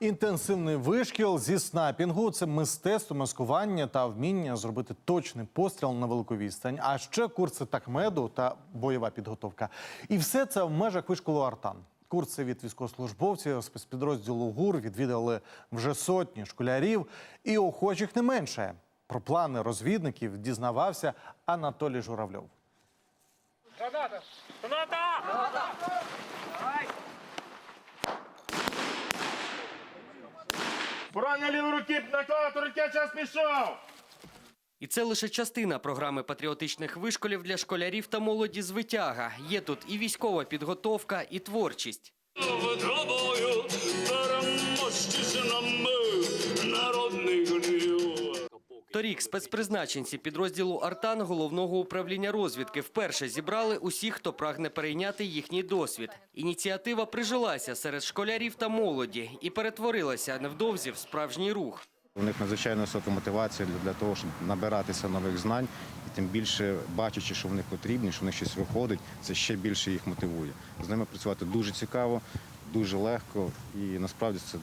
Інтенсивний вишкіл зі снайпінгу це мистецтво маскування та вміння зробити точний постріл на велику відстань. А ще курси такмеду та бойова підготовка. І все це в межах вишколу Артан. Курси від військовослужбовців спецпідрозділу ГУР відвідали вже сотні школярів і охочих не менше. Про плани розвідників дізнавався Анатолій Журавльов. Граната! Порання лівої руки на клавіатурі час пішов! І це лише частина програми патріотичних вишколів для школярів та молоді з витяга. Є тут і військова підготовка, і творчість. Торік спецпризначенці підрозділу Артан головного управління розвідки вперше зібрали усіх, хто прагне перейняти їхній досвід. Ініціатива прижилася серед школярів та молоді і перетворилася невдовзі в справжній рух. У них надзвичайно висока мотивація для, того, щоб набиратися нових знань, і тим більше бачачи, що в них потрібно, що в них щось виходить, це ще більше їх мотивує. З ними працювати дуже цікаво, дуже легко, і насправді це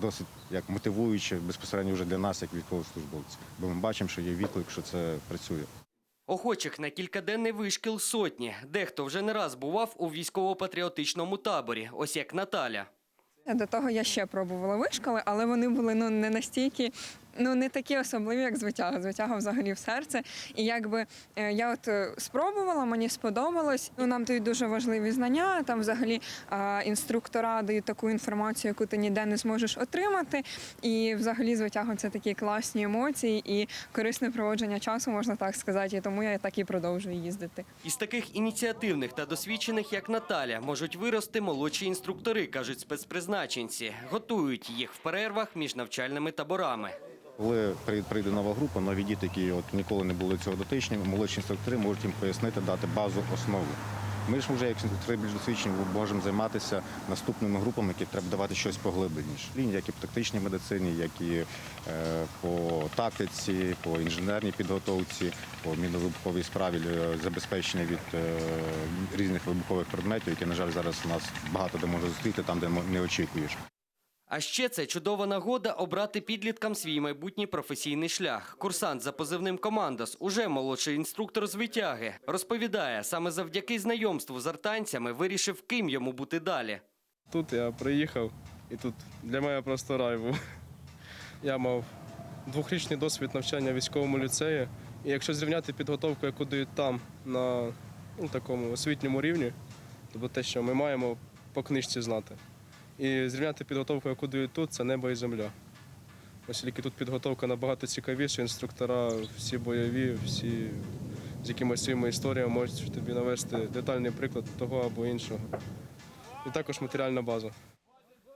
досить як мотивуюче безпосередньо вже для нас, як військовослужбовців. Бо ми бачимо, що є відклик, що це працює. Охочих на кількаденний вишкіл сотні. Дехто вже не раз бував у військово-патріотичному таборі, ось як Наталя. До того я ще пробувала вишколи, але вони були ну не настільки, ну не такі особливі, як звитяга. Звитяга взагалі в серце. І якби е, я от е, спробувала, мені сподобалось. Ну нам дають дуже важливі знання. Там взагалі інструктора дають таку інформацію, яку ти ніде не зможеш отримати. І взагалі звитяга це такі класні емоції і корисне проводження часу, можна так сказати. І тому я так і продовжую їздити. Із таких ініціативних та досвідчених, як Наталя, можуть вирости молодші інструктори, кажуть спецпризначенці. Готують їх в перервах між навчальними таборами. Коли прийде нова група, нові діти, які от ніколи не були цього дотичні, молодші інструктори можуть їм пояснити, дати базу, основу. Ми ж вже як інструктори більш досвідчені можемо займатися наступними групами, які треба давати щось поглибленіше. Як і по тактичній медицині, як і е, по тактиці, по інженерній підготовці, по міновибуховій справі забезпечення від е, різних вибухових предметів, які, на жаль, зараз у нас багато де можна зустріти, там, де не очікуєш. А ще це чудова нагода обрати підліткам свій майбутній професійний шлях. Курсант за позивним Командос, уже молодший інструктор з витяги, розповідає, саме завдяки знайомству з артанцями вирішив, ким йому бути далі. Тут я приїхав, і тут для мене просто рай був. Я мав двохрічний досвід навчання в військовому ліцеї. І якщо зрівняти підготовку, яку дають там на ну, такому освітньому рівні, тобто те, що ми маємо по книжці знати. І зрівняти підготовку, яку дають тут, це небо і земля. Оскільки тут підготовка набагато цікавіша, інструктора всі бойові, всі з якимось своїми історіями можуть тобі навести детальний приклад того або іншого. І також матеріальна база.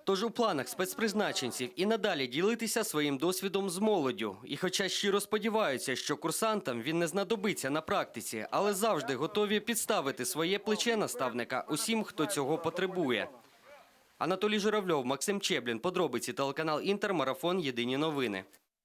Тож у планах спецпризначенців і надалі ділитися своїм досвідом з молоддю. І хоча щиро сподіваються, що курсантам він не знадобиться на практиці, але завжди готові підставити своє плече наставника усім, хто цього потребує. Анатолій Журавльов, Максим Чеблін, подробиці телеканал Інтер, марафон Єдині новини.